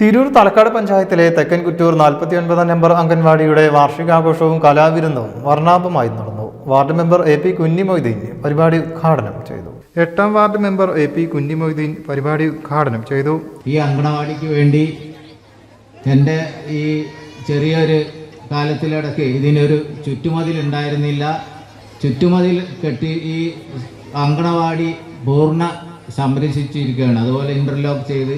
തിരൂർ തലക്കാട് പഞ്ചായത്തിലെ തെക്കൻ കുറ്റൂർ നാൽപ്പത്തി ഒൻപതാം നമ്പർ അംഗൻവാടിയുടെ വാർഷികാഘോഷവും കലാവിരുന്നും വർണാഭമായി നടന്നു. Ward member A P Kunhimoideen പരിപാടി ഉദ്ഘാടനം ചെയ്തു. എട്ടാം ward member A P Kunhimoideen പരിപാടി ഉദ്ഘാടനം ചെയ്തു. ഈ അങ്കണവാടിക്ക് വേണ്ടി എന്റെ ഈ ചെറിയൊരു കാലത്തിലിടയ്ക്ക് ഇതിനൊരു ചുറ്റുമതിൽ ഉണ്ടായിരുന്നില്ല. ചുറ്റുമതിൽ കെട്ടി ഈ അങ്കണവാടി പൂർണ സംരക്ഷിച്ചിരിക്കുകയാണ്. അതുപോലെ ഇന്റർലോക്ക് ചെയ്ത്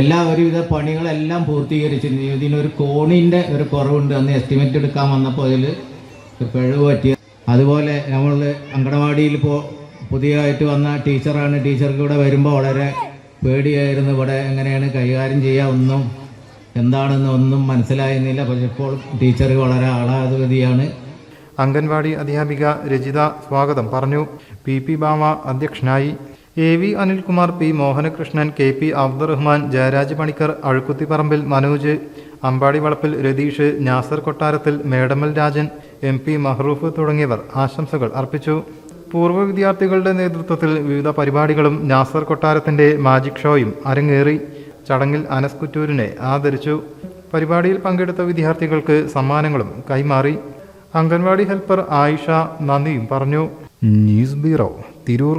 എല്ലാ ഒരുവിധ പണികളെല്ലാം പൂർത്തീകരിച്ചിരുന്നു ഇതിനൊരു കോണിന്റെ ഒരു കുറവുണ്ട് അന്ന് എസ്റ്റിമേറ്റ് എടുക്കാൻ വന്നപ്പോൾ അതിൽ പിഴവ് പറ്റിയ അതുപോലെ നമ്മൾ അങ്കണവാടിയിൽ ഇപ്പോൾ പുതിയതായിട്ട് വന്ന ടീച്ചറാണ്. ടീച്ചർക്ക് ഇവിടെ വരുമ്പോൾ വളരെ പേടിയായിരുന്നു. ഇവിടെ എങ്ങനെയാണ് കൈകാര്യം ചെയ്യുക ഒന്നും എന്താണെന്ന് ഒന്നും മനസ്സിലായിരുന്നില്ല. പക്ഷെ ഇപ്പോൾ ടീച്ചർ വളരെ ആളാധിപതിയാണ്. അംഗൻവാടി അധ്യാപിക രജിത സ്വാഗതം. പറഞ്ഞു പി പി ബാമ അധ്യക്ഷനായി. A V Anilkumar P Mohanakrishnan K P Abdurahman Jayaraj Panicker Azhukkuthipparambil Manoj Ambadi Valappil Ratheesh Nasar Kottarathil Medamal Rajan M P Mahroof തുടങ്ങിയവർ ആശംസകൾ അർപ്പിച്ചു. പൂർവ വിദ്യാർത്ഥികളുടെ നേതൃത്വത്തിൽ വിവിധ പരിപാടികളും നാസർ കൊട്ടാരത്തിന്റെ മാജിക് ഷോയും അരങ്ങേറി. ചടങ്ങിൽ അനസ് കുറ്റൂരിനെ ആദരിച്ചു. പരിപാടിയിൽ പങ്കെടുത്ത വിദ്യാർത്ഥികൾക്ക് സമ്മാനങ്ങളും കൈമാറി. അംഗൻവാടി ഹെൽപ്പർ ആയിഷ നന്ദിയും പറഞ്ഞു. News bureau Tirur.